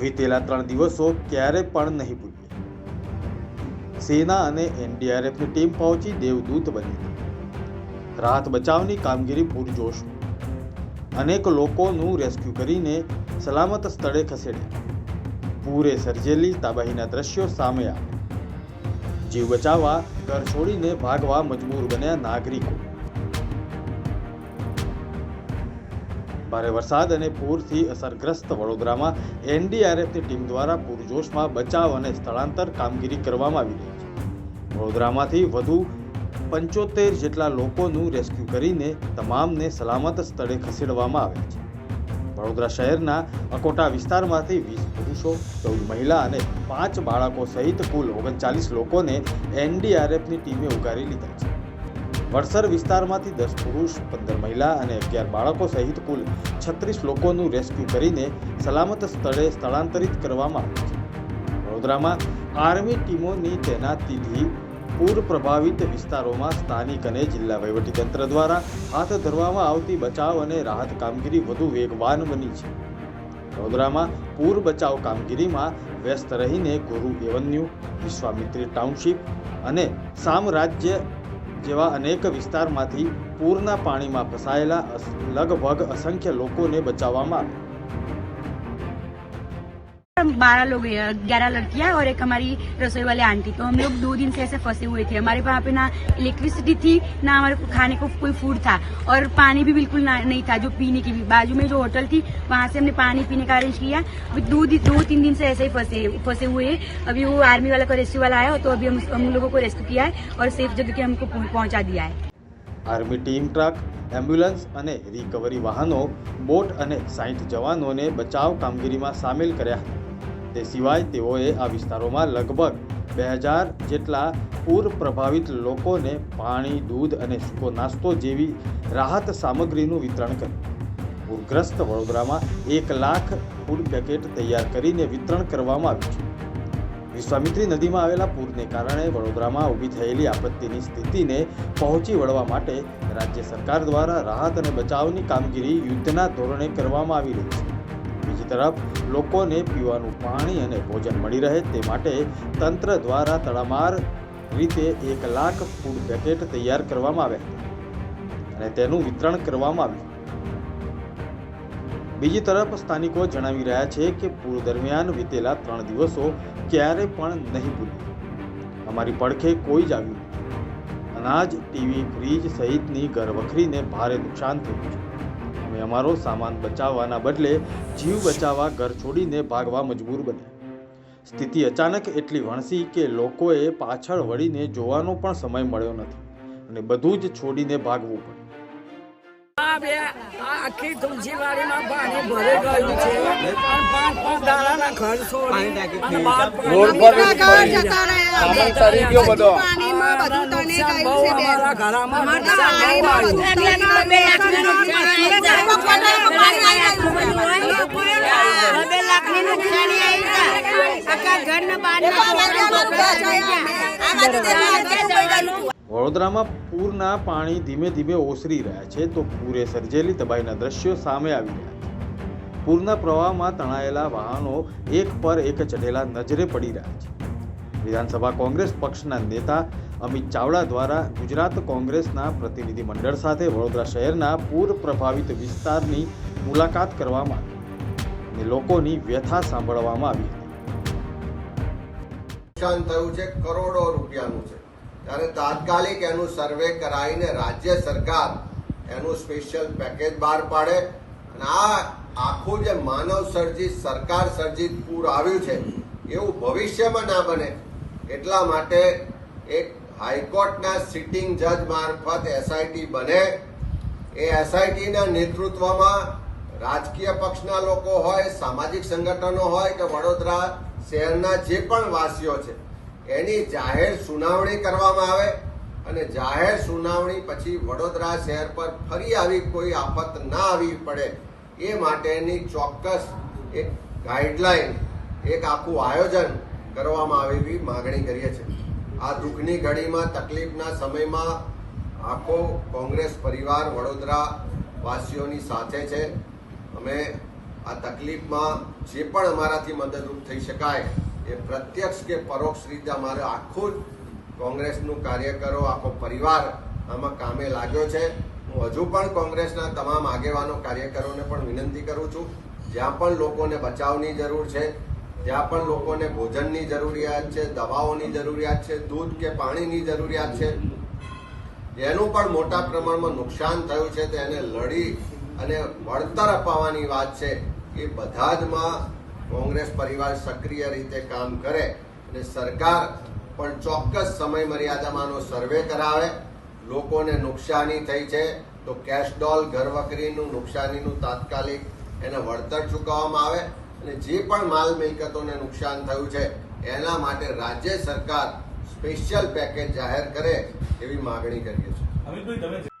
વીતેલા ત્રણ દિવસો ક્યારે પણ નહીં ભૂલીએ. સેના અને એનડીઆરએફની ટીમ પહોંચી દેવદૂત બની હતી રાહત બચાવની કામગીરી પૂરજોશ અનેક લોકોનું રેસ્ક્યુ કરીને સલામત સ્થળે ખસેડ્યા. પૂરે સર્જેલી તાબાહીના દ્રશ્યો સામે આવ્યા. જીવ બચાવવા ઘર છોડીને ભાગવા મજબૂર બન્યા નાગરિકો. ભારે વરસાદ અને પૂરથી અસરગ્રસ્ત વડોદરામાં એનડીઆરએફની ટીમ દ્વારા પૂરજોશમાં બચાવ અને સ્થળાંતર કામગીરી કરવામાં આવી રહી છે. વડોદરામાંથી વધુ પંચોતેર જેટલા લોકોનું રેસ્ક્યુ કરીને તમામને સલામત સ્થળે ખસેડવામાં આવ્યા છે. વડોદરા શહેરના અકોટા વિસ્તારમાંથી વીસ પુરુષો, ચૌદ મહિલા અને પાંચ બાળકો સહિત કુલ ઓગણચાલીસ લોકોને એનડીઆરએફની ટીમે ઉગારી લીધા છે. વડસર વિસ્તારમાંથી દસ પુરુષ, પંદર મહિલા અને અગિયાર બાળકો સહિત કુલ છત્રીસ લોકોનું રેસ્ક્યુ કરીને સલામત સ્થળે સ્થળાંતરિત કરવામાં આવ્યું છે. વડોદરામાં આર્મી ટીમોની તૈનાતીથી પૂર પ્રભાવિત વિસ્તારોમાં સ્થાનિક અને જિલ્લા વહીવટીતંત્ર દ્વારા હાથ ધરવામાં આવતી બચાવ અને રાહત કામગીરી વધુ વેગવાન બની છે. વડોદરામાં પૂર બચાવ કામગીરીમાં વ્યસ્ત રહીને ગુરુ એવન્યુ, વિશ્વામિત્રી ટાઉનશીપ અને સામ્રાજ્ય જેવા અનેક વિસ્તારમાંથી પૂરના પાણીમાં ફસાયેલા લગભગ અસંખ્ય લોકોને બચાવવામાં આવ્યા बारह लोग हैं ग्यारह लड़कियां और एक हमारी रसोई वाले आंटी तो हम लोग दो दिन से ऐसे फंसे हुए थे हमारे वहाँ पे ना इलेक्ट्रिसिटी थी ना हमारे को खाने को कोई फूड था और पानी भी बिल्कुल ना, नहीं था जो पीने की भी बाजू में जो होटल थी वहाँ से हमने पानी पीने का अरेंज किया अभी दो दिन- दो तीन दिन से ऐसे ही फंसे फंसे हुए हैं अभी वो आर्मी वाला को रेस्क्यू वाला आया तो अभी हम हम लोगों को रेस्क्यू किया है और सेफ जगह के हमको पहुं- पहुंचा दिया है આર્મી ટીમ ટ્રક એમ્બ્યુલન્સ અને રિકવરી વાહનો બોટ અને સાઠ જવાનોને બચાવ કામગીરીમાં સામેલ કર્યા હતા તે સિવાય તેઓએ આ વિસ્તારોમાં લગભગ બે હજાર જેટલા પૂર પ્રભાવિત લોકોને પાણી, દૂધ અને સૂકો નાસ્તો જેવી રાહત સામગ્રીનું વિતરણ કર્યું. પૂરગ્રસ્ત વડોદરામાં એક લાખ ફૂડ પેકેટ તૈયાર કરીને વિતરણ કરવામાં આવ્યું છે. વિશ્વામિત્રી નદીમાં આવેલા પૂરને કારણે વડોદરામાં ઊભી થયેલી આપત્તિની સ્થિતિને પહોંચી વળવા માટે રાજ્ય સરકાર દ્વારા રાહત અને બચાવની કામગીરી યુદ્ધના ધોરણે કરવામાં આવી રહી છે. બીજી તરફ, લોકોને પીવાનું પાણી અને ભોજન મળી રહે તે માટે તંત્ર દ્વારા તડામાર રીતે એક લાખ ફૂડ પેકેટ તૈયાર કરવામાં આવ્યા અને તેનું વિતરણ કરવામાં આવ્યું. બીજી તરફ, સ્થાનિકો જણાવી રહ્યા છે કે પૂર દરમિયાન વીતેલા ત્રણ દિવસો ક્યારે પણ નહીં ભૂલ્યું. અમારી પડખે કોઈ જ આવ્યું અનાજ, ટીવી, ફ્રીજ સહિતની ઘર વખરીને ભારે નુકસાન થયું છે. અમે અમારો સામાન બચાવવાના બદલે જીવ બચાવવા ઘર છોડીને ભાગવા મજબૂર બન્યા. સ્થિતિ અચાનક એટલી વણસી કે લોકોએ પાછળ વળીને જોવાનો પણ સમય મળ્યો નથી અને બધું જ છોડીને ભાગવું પડ્યું. આ આ આખી તુલસીવાડીમાં પાણી ભરે ગયું છે. અને પાંચ પાંચ દાણાના ઘર છોડી અને બાર ઘરના બારના વડોદરામાં પૂરના પાણી ધીમે ધીમે ઓસરી રહ્યા છે તો પૂરે સર્જેલી તબાહીના દ્રશ્યો સામે આવી રહ્યા છે. પૂરના પ્રવાહમાં તણાયેલા વાહનો એક પર એક ચઢેલા નજરે પડી રહ્યા છે. વિધાનસભા કોંગ્રેસ પક્ષના નેતા અમિત ચાવડા દ્વારા ગુજરાત કોંગ્રેસના પ્રતિનિધિ મંડળ સાથે વડોદરા શહેરના પૂર પ્રભાવિત વિસ્તારની મુલાકાત કરવામાં આવી અને લોકોની વ્યથા સાંભળવામાં આવી નુકસાન થયું છે, કરોડો રૂપિયાનું છે. ત્યારે તાત્કાલિક એનું સર્વે કરાવીને રાજ્ય સરકાર એનું સ્પેશિયલ પેકેજ બહાર પાડે. અને આ આખું જે માનવ સર્જિત, સરકાર સર્જિત પૂર આવ્યું છે, એવું ભવિષ્યમાં ના બને. એટલા માટે એક હાઈકોર્ટના સિટિંગ જજ મારફત એસઆઈટી બને. એ એસઆઈટીના નેતૃત્વમાં રાજકીય પક્ષના લોકો હોય, સામાજિક સંગઠનો હોય કે વડોદરા શહેરના જે પણ વાસીઓ છે એની જાહેર સુનાવણી કરવામાં આવે અને જાહેર સુનાવણી પછી વડોદરા શહેર પર ફરી આવી કોઈ આફત ના આવી પડે એ માટેની ચોક્કસ એક ગાઈડલાઈન, એક આખું આયોજન કરવામાં આવે એવી માગણી કરીએ છીએ. આ દુઃખની ઘડીમાં, તકલીફના સમયમાં આખો કોંગ્રેસ પરિવાર વડોદરા વાસીઓની સાથે છે. અમે આ તકલીફમાં જે પણ અમારાથી મદદરૂપ થઈ શકાય એ પ્રત્યક્ષ કે પરોક્ષ રીતે અમારો આખું કોંગ્રેસનું કાર્યકરો આખો પરિવાર આમાં કામે લાગ્યો છે. હું હજુ પણ કોંગ્રેસના તમામ આગેવાનો કાર્યકરોને પણ વિનંતી કરું છું, જ્યાં પણ લોકોને બચાવની જરૂર છે, જ્યાં પણ લોકોને ભોજનની જરૂરિયાત છે, દવાઓની જરૂરિયાત છે, દૂધ કે પાણીની જરૂરિયાત છે. જેનું પણ મોટા પ્રમાણમાં નુકસાન થયું છે તેને લડી અને વળતર અપાવવાની વાત છે. એ બધા જમાં કોંગ્રેસ પરિવાર સક્રિય રીતે કામ કરે અને સરકાર પણ ચોક્કસ સમય મર્યાદામાંનો સર્વે કરાવે, લોકોને નુકસાની થઈ છે, તો કેશ ડોલ ઘરવકરીનું નુકસાનીનું તાત્કાલિક એને વળતર ચૂકવવામાં આવે અને જે પણ માલ મિલકતોને નુકસાન થયું છે, એના માટે રાજ્ય સરકાર સ્પેશિયલ પેકેજ જાહેર કરે એવી માગણી કરીએ છીએ.